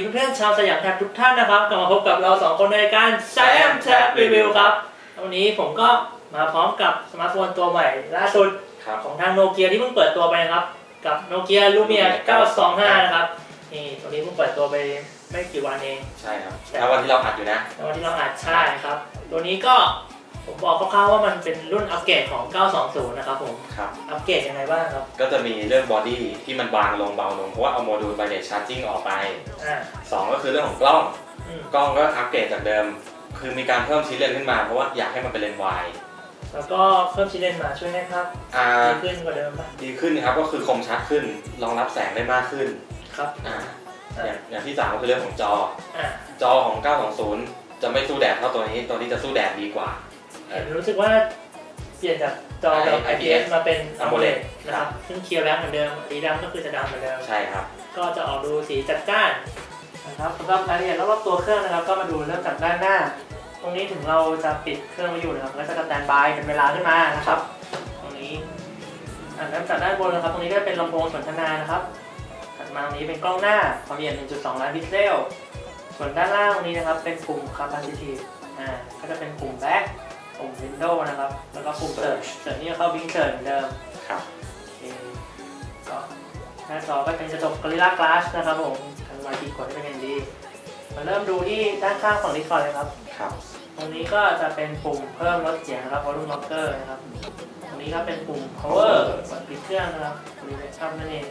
เพื่อนๆชาวสยามแท็บทุกท่านนะครับกลับมาพบกับเราสองคนในรายการสยามแท็บรีวิวครับวันนี้ผมก็มาพร้อมกับสมาร์ทโฟนตัวใหม่ล่าสุดครับของทางโนเกียที่เพิ่งเปิดตัวไปนะครับ กับโนเกียลูเมีย925 นะครับนี่ตัวนี้เพิ่งเปิดตัวไปไม่กี่วันเอง ใช่ครับแล้ววันที่เราอัดอยู่นะในวันที่เราอัดใช่ครับ ตัวนี้ก็ ผมบอกคร่าวๆว่ามันเป็นรุ่นอัปเกรดของ 920 นะครับผมครับ อัปเกรดยังไงบ้างครับ ก็จะมีเรื่องบอดี้ที่มันบางลงเบาลง เพราะว่าเอาโมดูลไวเลสชาร์จิ่งออกไป อ่าสองก็คือเรื่องของกล้อง อืม กล้องก็อัปเกรดจากเดิม คือมีการเพิ่มชิ้นเลนส์ขึ้นมาเพราะว่าอยากให้มันเป็นเลนส์วายแล้วก็เพิ่มชิ้นเลนส์มาช่วยให้ครับอ่าดีขึ้นกว่าเดิมปะดีขึ้นครับก็คือคมชัดขึ้นรองรับแสงได้มากขึ้นครับอ่าอย่างอย่างที่สามก็คือเรื่องของจอ อ่าจอของ 920 จะไม่สู้แดดเท่าตัวนี้ ตัวนี้จะสู้แดดดีกว่าเห็น รู้สึกว่าเปลี่ยนจากจอแบบ IPS IPS มาเป็น AMOLED AMOLED นะครับซึ่งเคียวแบ็กเหมือนเดิมสีดำก็คือจะดำเหมือนเดิมใช่ครับ ก็จะออกดูสีจัดจ้านนะครับสำหรับรายละเอียดรอบๆตัวเครื่องนะครับก็มาดูเริ่มจากด้านหน้า ตรงนี้ถึงเราจะปิดเครื่องไว้อยู่นะครับก็จะสแตนบายเป็นเวลาขึ้นมานะครับ ตรงนี้อ่าเริ่มจากด้านบนนะครับ ตรงนี้ก็เป็นลำโพงสนทนานะครับถัดมาตรงนี้เป็นกล้องหน้าความละเอียด 1.2 ล้านพิกเซลส่วนด้านล่างตรงนี้นะครับเป็นปุ่ม capacitive อ่าก็จะเป็นปุ่ม back ปุ่ม window นะครับ แล้วก็ปุ่ม search search นี่ก็เข้า Bing search เหมือนเดิมครับโอเคก็หน้าจอก็เป็นกระจก Gorilla Glass นะครับผมทำลายขีดขวดได้เป็นอย่างดี มาเริ่มดูที่ด้านข้างฝั่งนี้ก่อนเลยครับครับ ตรงนี้ก็จะเป็นปุ่มเพิ่มลดเสียงนะครับ volume rocker นะครับ ตรงนี้ก็เป็นปุ่ม power กดปิดเครื่องนะครับรีเมคอัพนั่นเอง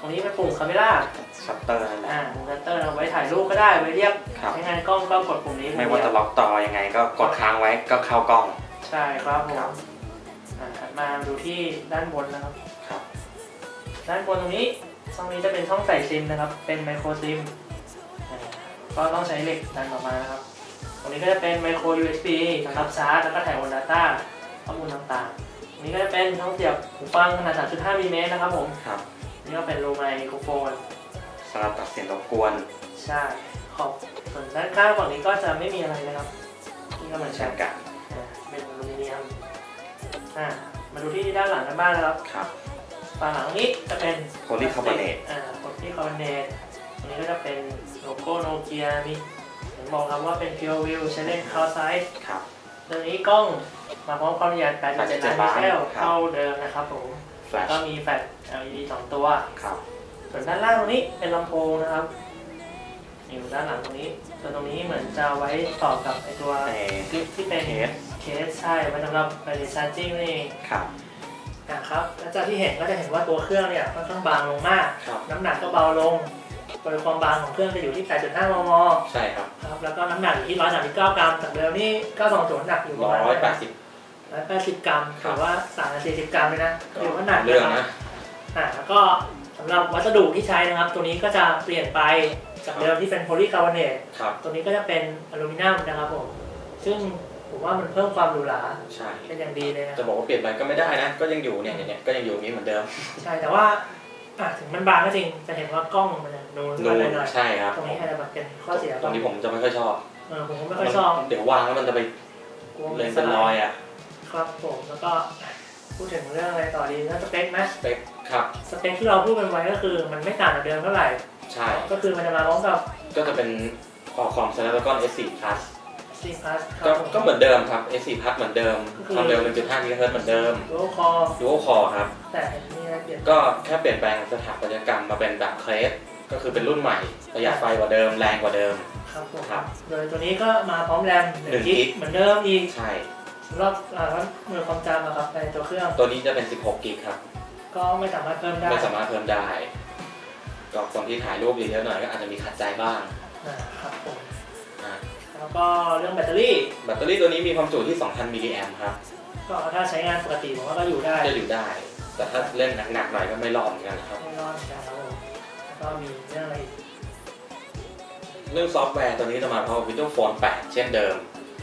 ตรงนี้เป็นปุ่ม camera ชัตเตอร์นั่นแหละอ่าปุ่ม shutter นะไว้ถ่ายรูปก็ได้ไว้เรียกครับใช้งานกล้องก็กดปุ่มนี้ไม่ว่าจะล็อกต่อยังไง ก็กดค้างไว้ก็เข้ากล้อง ใช่ครับผครัมบอ่าถัดมาดูที่ด้านบนนะครับครับ ด้านบนตรงนี้ช่องนี้จะเป็นช่องใส่ซิมนะครับ เป็นไมโครซิมอ่าก็ต้องใช้เหล็กดันออกมานะครับ ตรงนี้ก็จะเป็นไมโคร USB สำหรับชาร์จแล้วก็ถ่ายบน Data ข้อมูลต่างๆตรงนี้ก็จะเป็นช่องเสียบหูฟังขนาด 3.5มิลลิเมตรนะครับผมครับ นี่ก็เป็นรูไมโครโฟนสำหรับตัดเสียงรบกวน ใช่ขอบส่วนด้านข้างฝั่งนี้ก็จะไม่มีอะไรนะครับนี่ก็เหมือนเช่กันนกันอ่าเป็นอลูมิเนียมอ่ามาดูที่ด้านหลังกันบ้างนะครับครับฝั่งหลังนี้จะเป็น Polycarbonate อ่าโพลีคาร์บอเนตตรงนี้ก็จะเป็นโลโก้โนเกียมีเห็นบอกครับว่าเป็น Pure View ใช้เลนส์ Cloud Size ครับตัวนี้กล้องมาพร้อมความละเอียด87 87ล้านพิกเซลครับเท่าเดิมนะครับผม แฟลชก็มีแฟลช LED 2ตัวครับส่วนด้านล่างตรงนี้เป็นลำโพงนะครับอยู่ด้านหลังตรงนี้ส่วนตรงนี้เหมือนจะไว้ต่อกับไอตัวในคลิปที่เป็นเคสเคสใช่ไว้สำหรับไวเลสชาร์จิ่งนี่เองครับนะครับแล้วจากที่เห็นก็จะเห็นว่าตัวเครื่องเนี่ยค่อนข้างบางลงมากครับน้ำหนักก็เบาลงโดยความบางของเครื่องจะอยู่ที่ 8.5 มม ใช่ครับ ครับ แล้วก็น้ำหนักอยู่ที่ 139 กรัมจากเดิมนี่920หนักอยู่ประมาณร้อยแปดสิบ 180 กรัมครัถืบอว่าต่างกัน40 กรัมเลยนะถือว่าหนักเรื่องนะครันะบอ่าแล้วก็สำหรับวัสดุที่ใช้นะครับ ตัวนี้ก็จะเปลี่ยนไปจากเดิมที่เป็นโพลีคาร์บอเนตครับตัวนี้ก็จะเป็นอลูมิเนียมนะครับผมซึ่งผมว่ามันเพิ่มความหรูหราใช่เป็นอย่างดีเลยนะจะบอกว่าเปลี่ยนไปก็ไม่ได้นะ ก็ยังอยู่เนี่ยเนี่ยก็ยังอยู่อย่างนี้เหมือนเดิม ใช่แต่ว่าอะถึงมันบางก็จริงจะเห็นว่ากล้องมันจะนูนนูขึ้นนมาหน่อยใช่ครับๆตรงนี้อาจจะแบบเป็นข้อเสียตรงนี้ผมจะไม่ค่อยชอบเออผมก็ไม่ค่อยชอบเดี๋ยววางแล้วมันจะไปกลัวเลมันนสเป็นรลาอยยอะ ครับผมแล้วก็พูดถึงเรื่องอะไรต่อดีถ้าสเปคไหมสเปคครับ สเปคที่เราพูดกันไว้ก็คือมันไม่ต่างจากเดิมเท่าไหร่ ใช่ ก็คือมันจะมาพร้อมกับก็จะเป็น Qualcomm Snapdragon S4 Plus C Plus คก็รับผมก็เหมือนเดิมครับ S4 Plus เหมือนเดิมก็คือความเร็ว 1.5 GHz เหมือนเดิมดูคอ Dual Core ครับ แต่มีอะไรเปลี่ยนก็แค่เปลี่ยนแปลงสถาปัตยกรรมมาเป็นแบบเครสก็คือเป็นรุ่นใหม่ประหยัดไฟกว่าเดิมแรงกว่าเดิม ครับผมครับ โดยตัวนี้ก็มาพร้อมแรมหนึ่ง1กิกิกกเหมือนเดิมอีก ใช่ สำหรับอ่าหน่วยความจำนะครับในตัวเครื่อง ตัวนี้จะเป็น 16 กิกครับ ก็ไม่สามารถเพิ่มได้ไม่สามารถเพิ่มได้ก็คนที่ถ่ายรูปเยอะๆหน่อยก็อาจจะมีขัดใจบ้างนะครับผมนะแล้วก็เรื่องแบตเตอรี่ แบตเตอรี่ตัวนี้มีความจุที่ 2,000 มิลลิแอมป์ครับ ก็ถ้าใช้งานปกติผมว่าก็อยู่ได้ จะอยู่ได้ แต่ถ้าเล่นหนักๆหน่อยก็ไม่รอดเหมือนกันครับ ไม่รอดนะครับผมแล้วก็มีเรื่องอะไรอีกเรื่องซอฟต์แวร์ตัวนี้จะมาพร้อม Windows Phone 8 เช่นเดิม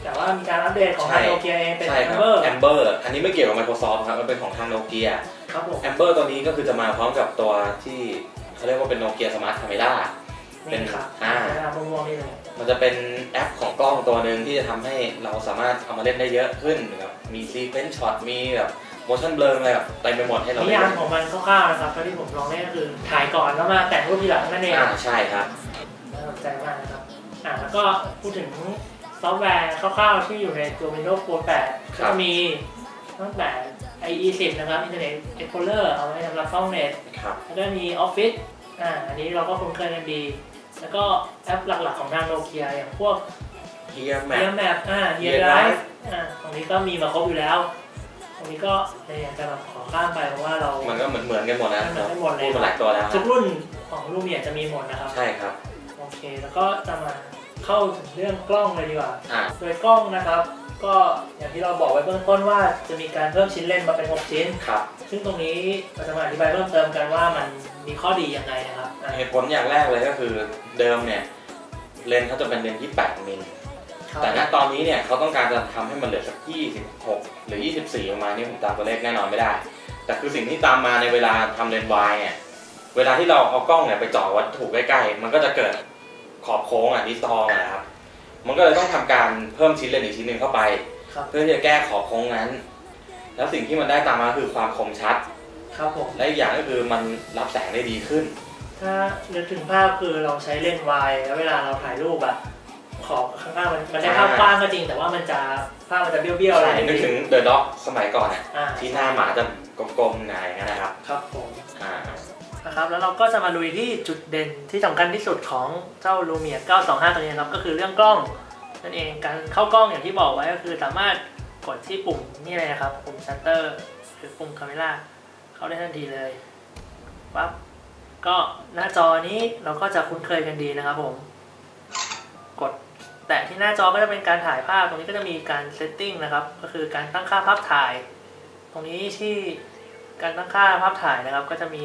แต่ว่ามีการอัปเดตของใช่ทางโนเกียเองเป็นใช่ครับ Amber Amber อันนี้ไม่เกี่ยวกับ Microsoft ครับมันเป็นของทางโนเกียครับผม Amber ตัวนี้ก็คือจะมาพร้อมกับตัวที่เขาเรียกว่าเป็นโนเกียสมาร์ทคาเม a เป็นี่นครับอ่าเวลาม่วงๆนี่เลยมันจะเป็นแอปของกล้องตัวหนึ่งที่จะทำให้เราสามารถเอามาเล่นได้เยอะขึ้นแบบมีซีเควนซ์ช็อตมีแบบ motion blur อะไรแบบเต็มไปหมดให้เรานิเล่ยามนของมันคร่าวๆนะครับเท่าที่ผมลองเล่นก็คือถ่ายก่อนแล้วมาแต่งรูปทีหลังนั่นเอง อ่าใช่ครับเออใจมากนะครับ อ่าแล้วก็พูดถึง ซอฟต์แวร์คร่าวๆที่อยู่ในตัว Windows Phone 8ครัก็บจะมีตั้งแต่ IE 10นะครับ Internet Explorer เอาไว้สำหรับเข้าเน็ตครับแล้วก็มี Office อ่าอันนี้เราก็คุ้นเคยกันดี แล้วก็แอปหลักๆของทางโนเกียอย่างพวกเฮียแมเ e ียปแมปอ่า Gear Gear Drive Drive อ่าตรงนี้ก็มีมาครบอยู่แล้วตรงนี้ก็เลยอยากจะแบบขอข้ามไปเพราะว่าเรา มันก็เหมือนเหมือนกันหมดนะเหมือนกันหมดเลยพูดมาหลายตัวแล้วคทุรับกรุ่นของลูเมียจะมีหมดนะครับ ใช่ครับ โอเค แล้วก็จะมา เข้าถึงเรื่องกล้องเลยดีกว่า อ่า โดยกล้องนะครับ ก็อย่างที่เราบอกไว้เบื้องต้นว่าจะมีการเพิ่มชิ้นเล่นมาเป็น 6 ชิ้น ครับ ซึ่งตรงนี้เราจะมาอธิบายเพิ่มเติมกันว่ามันมีข้อดียังไงนะครับอะเหตุผลอย่างแรกเลยก็คือเดิมเนี่ย เลนส์เขาจะเป็นเลนส์ที่ 8 มิล ครับแต่ณตอนนี้เนี่ยเขาต้องการจะทำให้มันเหลือสัก 26 หรือ 24 ประมาณนี้ผมตามตัวเลขแน่นอนไม่ได้ แต่คือสิ่งที่ตามมาในเวลาทำเลนส์วายเนี่ย เวลาที่เราเอากล้องเนี่ยไปจ่อวัตถุใกล้ๆ มันก็จะเกิด ขอบโค้งอะดิสทองนะครับ มันก็เลยต้องทำการเพิ่มชิ้นเลนส์อีกชิ้นหนึ่งเข้าไปครับเพื่อที่จะแก้ขอบโค้งนั้น แล้วสิ่งที่มันได้ตามมาคือความคมชัด ครับผมและอีกอย่างก็คือมันรับแสงได้ดีขึ้น ถ้านึกถึงภาพคือเราใช้เลนส์วายแล้วเวลาเราถ่ายรูปอะขอบข้างล่างมันมันได้ภาพกว้างก็จริง แต่ว่ามันจะภาพมันจะเบี้ยวๆอะไรใช่นึกถึงเดอะด็อกสมัยก่อนอะอ่าที่หน้าหมาจะกลมๆหงายอย่างนั้นนะครับ ครับผมอ่า นะครับแล้วเราก็จะมาลุยที่จุดเด่นที่สำคัญที่สุดของเจ้า Lumia 925 ตัวนี้ครับก็คือเรื่องกล้องนั่นเองการเข้ากล้องอย่างที่บอกไว้ก็คือสามารถกดที่ปุ่มนี่เลยนะครับปุ่ม shutter หรือปุ่ม camera เข้าได้ทันทีเลยปั๊บก็หน้าจอนี้เราก็จะคุ้นเคยกันดีนะครับผม กดแตะที่หน้าจอก็จะเป็นการถ่ายภาพตรงนี้ก็จะมีการ setting นะครับก็คือการตั้งค่าภาพถ่าย ตรงนี้ที่การตั้งค่าภาพถ่ายนะครับ ก็จะมี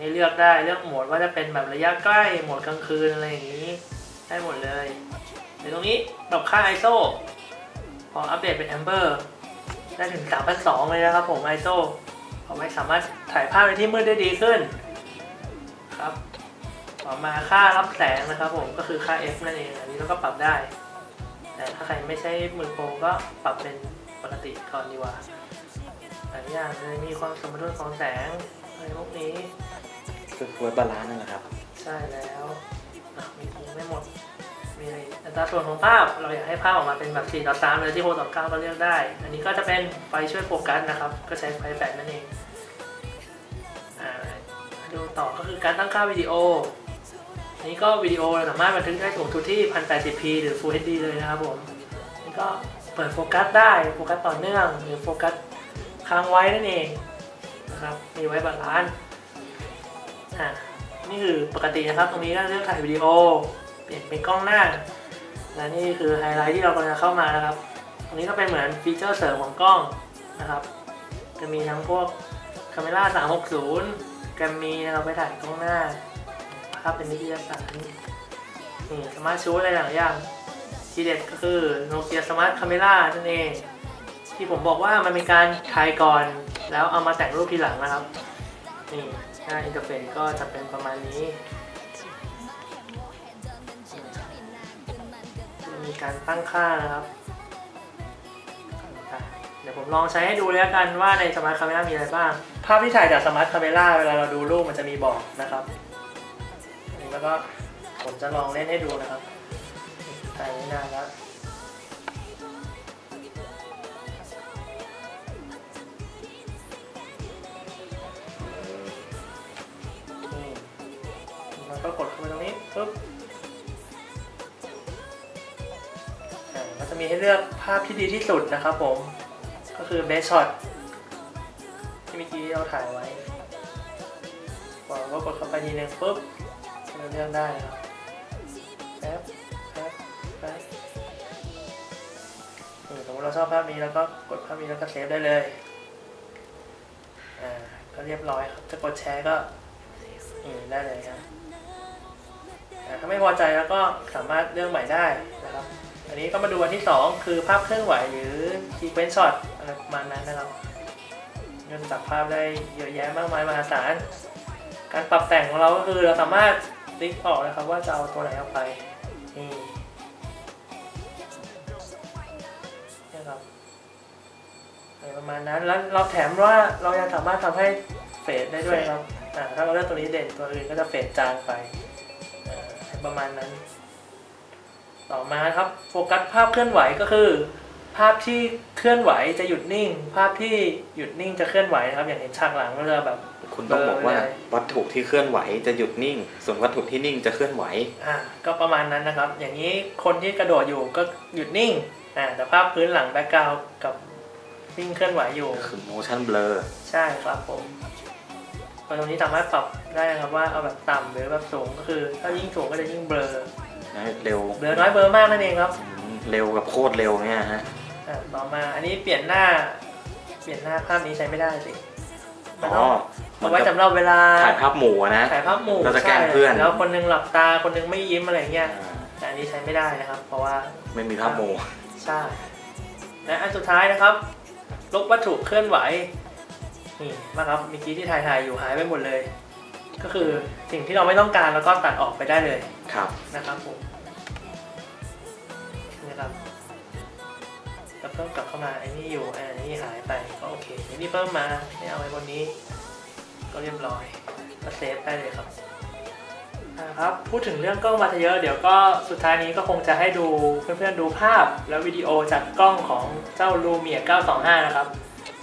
ให้เลือกได้เลือกโหมดว่าจะเป็นแบบระยะใกล้โหมดกลางคืนอะไรอย่างนี้ ได้หมดเลยเดี๋ยวตรงนี้ปรับค่า ISO พออัปเดตเป็น Amber ได้ถึง 3,200 เลยนะครับผม ISO เอาไว้สามารถถ่ายภาพในที่มืดได้ดีขึ้นครับต่อมาค่ารับแสงนะครับผมก็คือค่า F นั่นเองอันนี้เราก็ปรับได้ แต่ถ้าใครไม่ใช่มือโปรก็ปรับเป็นปกติก่อนดีกว่าหลายอย่างเลยมีความสมดุลของแสงอะไรพวกนี้ คือเวิร์บาลานซ์นั่นแหละครับ ใช่แล้วอะมีทิ้งไม่หมด มีอะไรอีกอัตราส่วนของภาพ เราอยากให้ภาพออกมาเป็นแบบ4ต่อ3เลยที่6ต่อ9ก็เลือกได้ อันนี้ก็จะเป็นไฟช่วยโฟกัสนะครับ ก็ใช้ไฟแฟลชนั่นเองอ่าดูต่อก็คือการตั้งค่าวิดีโอนนี้ก็วิดีโอเราสามารถบันทึกได้สูงสุดที่ 1080p หรือ Full HD เลยนะครับผมนี่ก็เปิดโฟกัสได้โฟกัสต่อเนื่อง หรือโฟกัสค้างไว้นั่นเองนะครับมีไว้บาลานซ์ อ่านี่คือปกตินะครับ ตรงนี้ก็เลือกถ่ายวิดีโอ เปลี่ยนเป็นกล้องหน้า และนี่คือไฮไลท์ที่เรากำลังจะเข้ามานะครับ ตรงนี้ก็เป็นเหมือนฟีเจอร์เสริมของกล้องนะครับ จะมีทั้งพวกคาเมล่า360 แกรมมีนะครับไปถ่ายกล้องหน้าภาพเป็นนิตยสารนี่สมาร์ทชูอะไรหลายอย่างทีเด็ดก็คือโนเกียสมาร์ทคาเมล่านั่นเอง ที่ผมบอกว่ามันเป็นการถ่ายก่อน แล้วเอามาแต่งรูปทีหลังนะครับ นี่ น้าอินเทอร์เฟซก็จะเป็นประมาณนี้ มีการตั้งค่านะครับ เดี๋ยวผมลองใช้ให้ดูเลยละกันว่าในสมาร์ทคาเมล่ามีอะไรบ้าง ภาพที่ถ่ายจากสมาร์ทคาเมล่าเวลาเราดูรูปมันจะมีบอกนะครับแล้วก็ผมจะลองเล่นให้ดูนะครับถ่ายไม่นานแล้ว ก็กดเข้าไปตรงนี้ปุ๊บอ่าก็จะมีให้เลือกภาพที่ดีที่สุดนะครับผม ก็คือ best shot ที่เมื่อกี้เราถ่ายไว้พอก็กดเข้าไปทีนึงปุ๊บเราเลือกได้นะครับแป๊บแป๊บแป๊บสมมติเราชอบภาพนี้แล้วก็กดภาพนี้แล้วก็เซฟได้เลย อ่า ก็เรียบร้อยครับ จะกดแชร์ก็อืมได้เลยครับ ถ้าไม่พอใจแล้วก็สามารถเลือกใหม่ได้นะครับ อันนี้ก็มาดูอันที่ 2 คือภาพเคลื่อนไหวหรือ sequence shot อะไรประมาณนั้นนะครับเงินจับภาพได้เยอะแยะมากมายมหาศาล การปรับแต่งของเราก็คือเราสามารถติ๊กออกนะครับว่าจะเอาตัวไหนออกไปนี่นี่ครับอะไรประมาณนั้นแล้วเราแถมว่าเรายังสามารถทำให้เฟดได้ด้วยครับถ้าเราเลือกตัวนี้เด่นตัวอื่นก็จะเฟดจางไป ประมาณนั้น ต่อมาครับ โฟกัสภาพเคลื่อนไหวก็คือ ภาพที่เคลื่อนไหวจะหยุดนิ่ง ภาพที่หยุดนิ่งจะเคลื่อนไหวนะครับ อย่างเห็นฉากหลังก็จะแบบ คุณต้องบอกว่าเบลอเลยวัตถุที่เคลื่อนไหวจะหยุดนิ่ง ส่วนวัตถุที่นิ่งจะเคลื่อนไหว อ่า ก็ประมาณนั้นนะครับ อย่างนี้คนที่กระโดดอยู่ก็หยุดนิ่ง อ่า แต่ภาพพื้นหลังแบ็กกราวกับนิ่งเคลื่อนไหวอยู่ คือ motion blur ใช่ครับผม ตรงนี้สามารถปรับได้นะครับว่าเอาแบบต่ำหรือแบบสูงก็คือถ้ายิ่งสูงก็จะยิ่งเบลอนะเร็วเบลอน้อยเบลอมากนั่นเองครับอืมเร็วกับโคตรเร็วเนี่ยฮะอ่าต่อมาอันนี้เปลี่ยนหน้า เปลี่ยนหน้าภาพนี้ใช้ไม่ได้สิมันอ๋ต้อองมัเอานไว้จะสำหรับเวลาถ่ายภาพหมู่อะนะถ่ายภาพหมู่เราจะแกล้งใช่เพื่อนแล้วคนหนึงหลับตาคนหนึงไม่ยิ้มอะไรเงี้ยอ่าแต่อันนี้ใช้ไม่ได้นะครับ เพราะว่าไม่มีภาพหมู่ใช่และอันสุดท้ายนะครับ ลบวัตถุเคลื่อนไหว นี่นะครับเมื่อกี้ที่ถ่ายถ่ายๆอยู่หายไปหมดเลย ก็คือสิ่งที่เราไม่ต้องการแล้วก็ตัดออกไปได้เลยครับนะครับผมนี่ครับแล้วเพิ่มกลับเข้ามาไอ้นี่อยู่อ่าไอ้นี่หายไปก็โอเคไอ้นี่เพิ่มมาไม่เอาไว้บนนี้ ก็เรียบร้อยก็เซฟได้เลยครับนะครับพูดถึงเรื่องกล้องมาเยอะเดี๋ยวก็สุดท้ายนี้ก็คงจะให้ดูเพื่อนๆดูภาพแล้ววิดีโอจากกล้องของเจ้า Lumia 925 นะครับ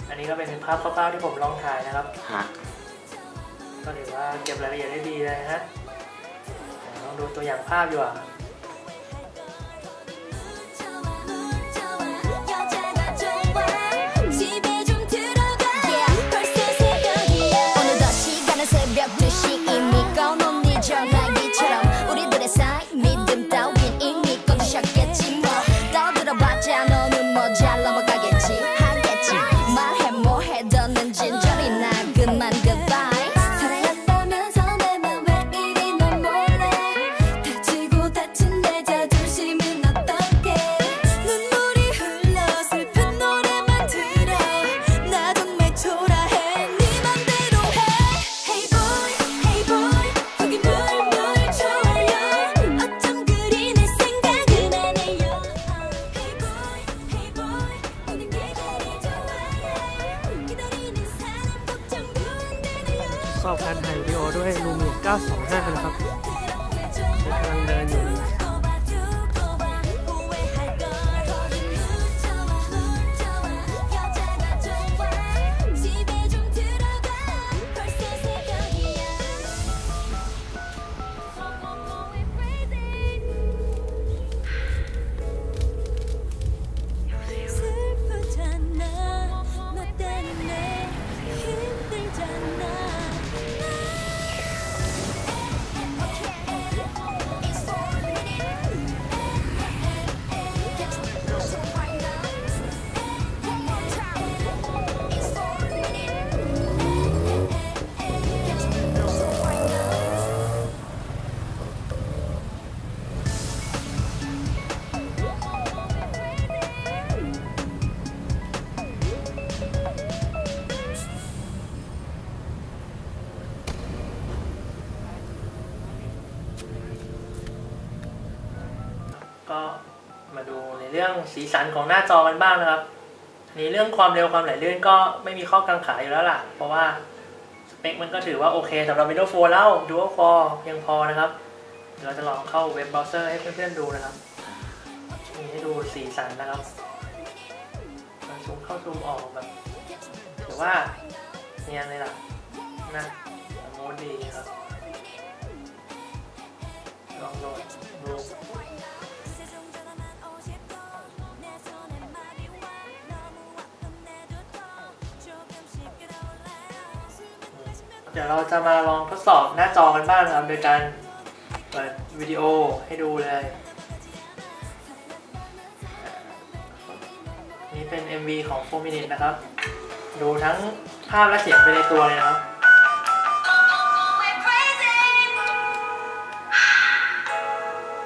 อันนี้ก็เป็นภาพคร่าวๆที่ผมลองถ่ายนะครับ ฮะ ก็ถือว่าเก็บรายละเอียดได้ดีเลยนะฮะลองดูตัวอย่างภาพดีกว่า สอบการถ่ายวิดีโอด้วยลูมิ925นะครับกำลังเดินอยู่ ก็มาดูในเรื่องสีสันของหน้าจอกันบ้างนะครับในเรื่องความเร็วความไหลลื่นก็ไม่มีข้อกังขาอยู่แล้วล่ะ เพราะว่าสเปคมันก็ถือว่าโอเคสำหรับ Windows 4 แล้ว Dual Core เพียงพอนะครับ เดี๋ยวเราจะลองเข้าเว็บเบราว์เซอร์ให้เพื่อนๆดูนะครับมีให้ดูสีสันนะครับมันซูมเข้าซูมออกแบบถือว่าเนียนเลยล่ะนะสมูทดีครับ ลองโหลดดู ดี๋ยวเราจะมาลองทดสอบหน้าจอกันบ้างนะครับโดยการเปิดวิดีโอให้ดูเลย นี่เป็น MV ของ 4 Minutes นะครับ ดูทั้งภาพและเสียงไปในตัวเลยนะครับ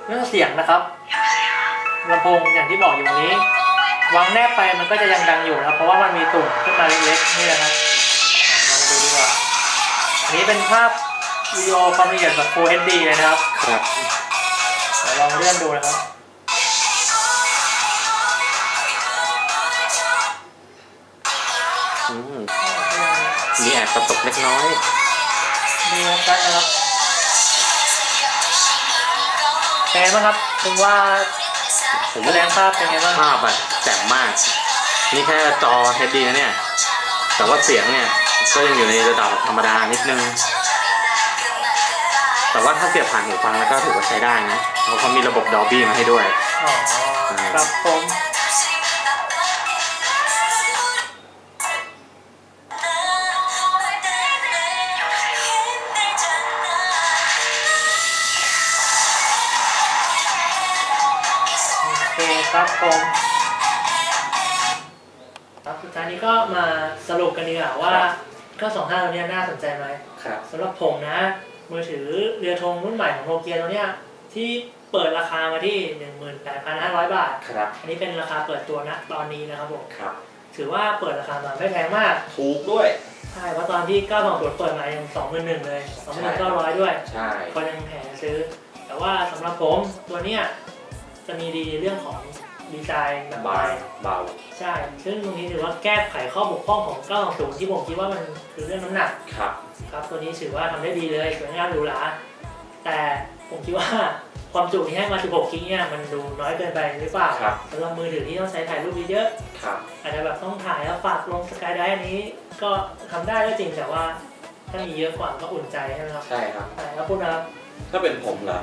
เรื่องเสียงนะครับลำโพงอย่างที่บอกอยู่ตรงนี้วางแนบไปมันก็จะยังดังอยู่นะครับ เพราะว่ามันมีตุ่มขึ้นมาเล็กๆนี่นะครับ นนี้เป็นภาพวิดีโอความละเอียดแบบ Full HD เลยนะครับครับเดี๋ยวลองเลื่อนดูนะครับ อืมมีแอบกระตกเล็กน้อย ดูได้นะครับเป็นไงบ้างครับคุณว่าผมแสดงภาพเป็นไงบ้างภาพอะแจ่มมาก นี่แค่จอ HD นะเนี่ย แต่ว่าเสียงเนี่ย ก็ยังอยู่ในระดับธรรมดานิดนึง แต่ว่าถ้าเสียบผ่านหูฟังแล้วก็ถือว่าใช้ได้นะเพราะเขามีระบบ Dolby มาให้ด้วย อ๋อครับผมโอเคครับผมครับสุดท้ายนี้ก็มาสรุปกันดีกว่าว่า 925 ตัวเนี้ยน่าสนใจไหมครับสำหรับผมนะ มือถือเรือธงรุ่นใหม่ของโนเกียตัวเนี้ยที่เปิดราคามาที่ 18,500 บาท ครับ อันนี้เป็นราคาเปิดตัวนะตอนนี้นะครับผม ครับ ถือว่าเปิดราคามาไม่แพงมาก ถูกด้วย ใช่เพราะตอนที่920เปิดมายัง21,000เลย21,900 ด้วย ใช่คนยังแห่ซื้อ แต่ว่าสำหรับผมตัวเนี้ยจะมีดีในเรื่องของ ดีไซน์แบบเบาเบาใช่ ซึ่งตรงนี้ถือว่าแก้ไขข้อบกพร่องของ920ที่ผมคิดว่ามันคือเรื่องน้ำหนัก ครับ ครับตัวนี้ถือว่าทำได้ดีเลยสวยงามหรูหรา แต่ผมคิดว่าความจุที่ให้มา 16 กิกเนี่ยมันดูน้อยเกินไปหรือเปล่าครับสำหรับมือถือที่ต้องใช้ถ่ายรูปเยอะครับๆอาจจะแบบต้องถ่ายแล้วฝากลงสกายไดอันนี้ก็ทำได้ก็จริงแต่ว่าถ้ามีเยอะกว่าก็อุ่นใจใช่ไหมครับ ใช่ครับใช่แล้วพูดนะครับ ถ้าเป็นผมเหรอ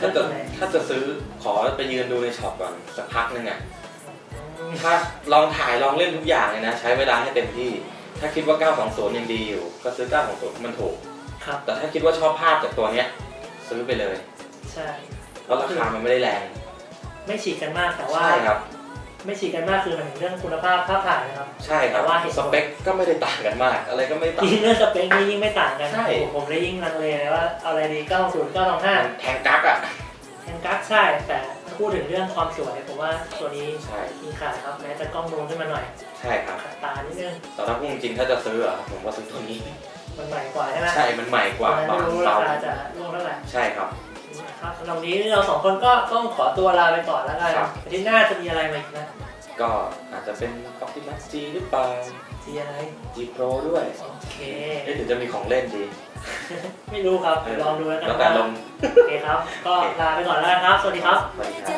ถ้าจะเลือกตัวไหนถ้าจะซื้อขอไปยืนดูในช็อปก่อนสักพักนึงอะถ้าลองถ่ายลองเล่นทุกอย่างเลยนะ ใช้เวลาให้เต็มที่ ถ้าคิดว่า 920 ยังดีอยู่ ก็ซื้อ 920 มันถูกครับแต่ถ้าคิดว่าชอบภาพจากตัวเนี้ย ซื้อไปเลย ใช่ เพราะราคามันไม่ได้แรง ไม่ฉีกกันมากแต่ว่าใช่ครับ ไม่ฉีกกันมากคือมันถึงเรื่องคุณภาพภาพถ่ายนะครับ ใช่ครับแต่ว่าเห็นสเปคก็ไม่ได้ต่างกันมาก อะไรก็ไม่ต่างยิ่งเรื่องสเปคนี่ยิ่งไม่ต่างกันใช่โอ้โหผมเลยยิ่งลังเลเลยว่าเอาอะไรดี920 925แทงกั๊กอะแทนกั๊กใช่ แต่ถ้าพูดถึงเรื่องความสวยผมว่าตัวนี้ใช่มีขายครับแม้จะกล้องนูนขึ้นมาหน่อย ใช่ครับขัดตานิดนึงแต่ถ้าพูดจริงๆถ้าจะซื้ออะผมว่าซื้อตัวนี้ มันใหม่กว่าใช่ไหมใช่ มันใหม่กว่าตอนนั้นบางไม่รู้ราเบาคาจะลงเท่าไหร่ใช่ครับ ครับสำรันี้เราสองคนก็ต้องขอตัวลาไปก่อนแล้วกันครับทิตหน้าจะมีอะไรมาอีกนะก็อาจจะเป็นก๊อปปี้ลัจีหรือเปล่าทีอะไร จีโปรด้วยโอเค เอ๊ะหรือจะมีของเล่นดีไม่รู้ครับลองดูแล้วกันแล้วแต่ลม โอเคครับ ก็ลาไปก่อนแล้วนครับ สวัสดีครับ สวัสดีครับ